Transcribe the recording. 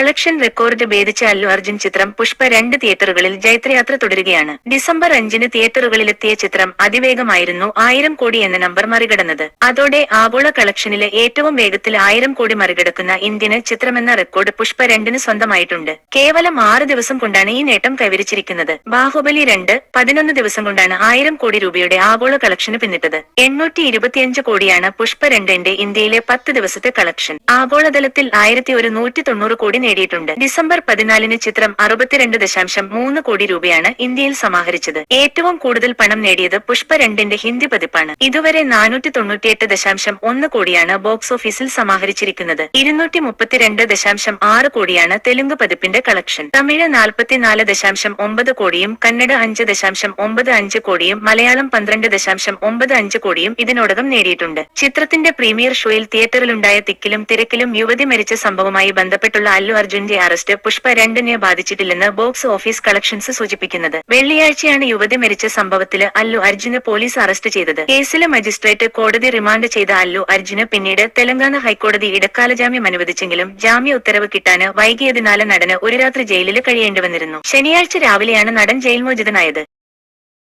Collection record ഭേദിച്ച അല്ലു അർജുൻ ചിത്രം പുഷ്പ രണ്ട് തിയേറ്ററുകളിൽ ജൈത്രയാത്ര തുടരുകയാണ്. ഡിസംബർ അഞ്ചിന് തിയേറ്ററുകളിലെത്തിയ ചിത്രം അതിവേഗമായിരുന്നു ആയിരം കോടി എന്ന നമ്പർ മറികടന്നത്. അതോടെ ആഗോള കളക്ഷനിലെ ഏറ്റവും വേഗത്തിൽ ആയിരം കോടി മറികടക്കുന്ന ഇന്ത്യന് ചിത്രമെന്ന റെക്കോർഡ് പുഷ്പ രണ്ടിന് സ്വന്തമായിട്ടുണ്ട്. കേവലം ആറ് ദിവസം കൊണ്ടാണ് ഈ നേട്ടം കൈവരിച്ചിരിക്കുന്നത്. ബാഹുബലി രണ്ട് പതിനൊന്ന് ദിവസം കൊണ്ടാണ് ആയിരം കോടി രൂപയുടെ ആഗോള കളക്ഷന് പിന്നിട്ടത്. എണ്ണൂറ്റി ഇരുപത്തിയഞ്ച് കോടിയാണ് പുഷ്പ രണ്ടിന്റെ ഇന്ത്യയിലെ പത്ത് ദിവസത്തെ കളക്ഷൻ. ആഗോളതലത്തിൽ ആയിരത്തി ഒരു നൂറ്റി തൊണ്ണൂറ് കോടി നേടിയിട്ടുണ്ട്. ഡിസംബർ പതിനാലിന് ചിത്രം അറുപത്തിരണ്ട് ദശാംശം മൂന്ന് കോടി രൂപയാണ് ഇന്ത്യയിൽ സമാഹരിച്ചത്. ഏറ്റവും കൂടുതൽ പണം നേടിയത് പുഷ്പ രണ്ടിന്റെ ഹിന്ദി പതിപ്പാണ്. ഇതുവരെ നാനൂറ്റി തൊണ്ണൂറ്റിയെട്ട് ദശാംശം ഒന്ന് കോടിയാണ് ബോക്സ് ഓഫീസിൽ സമാഹരിച്ചിരിക്കുന്നത്. ഇരുന്നൂറ്റി മുപ്പത്തിരണ്ട് ദശാംശം ആറ് കോടിയാണ് തെലുങ്ക് പതിപ്പിന്റെ കളക്ഷൻ. തമിഴ് നാൽപ്പത്തിനാല് ദശാംശം ഒമ്പത് കോടിയും കന്നഡ അഞ്ച് ദശാംശം ഒമ്പത് അഞ്ച് കോടിയും മലയാളം പന്ത്രണ്ട് ദശാംശം ഒമ്പത് അഞ്ച് കോടിയും ഇതിനോടകം നേടിയിട്ടുണ്ട്. ചിത്രത്തിന്റെ പ്രീമിയർ ഷോയിൽ തിയേറ്ററിലുണ്ടായ തിക്കിലും തിരക്കിലും യുവതി മരിച്ച സംഭവവുമായി ബന്ധപ്പെട്ടുള്ള അല്ലു അർജുന്റെ അറസ്റ്റ് പുഷ്പ രണ്ടിനെ ബാധിച്ചിട്ടില്ലെന്ന് ബോക്സ് ഓഫീസ് കളക്ഷൻസ് സൂചിപ്പിക്കുന്നത്. വെള്ളിയാഴ്ചയാണ് യുവതി മരിച്ച സംഭവത്തിൽ അല്ലു അർജുന് പോലീസ് അറസ്റ്റ് ചെയ്തത്. കേസിലെ മജിസ്ട്രേറ്റ് കോടതി റിമാൻഡ് ചെയ്ത അല്ലു അർജുന് പിന്നീട് തെലങ്കാന ഹൈക്കോടതി ഇടക്കാല ജാമ്യം അനുവദിച്ചെങ്കിലും ജാമ്യ ഉത്തരവ് കിട്ടാന് വൈകിയതിനാല് നടന് ഒരു രാത്രി ജയിലിൽ കഴിയേണ്ടി വന്നിരുന്നു. ശനിയാഴ്ച രാവിലെയാണ് നടൻ ജയിൽ മോചിതനായത്.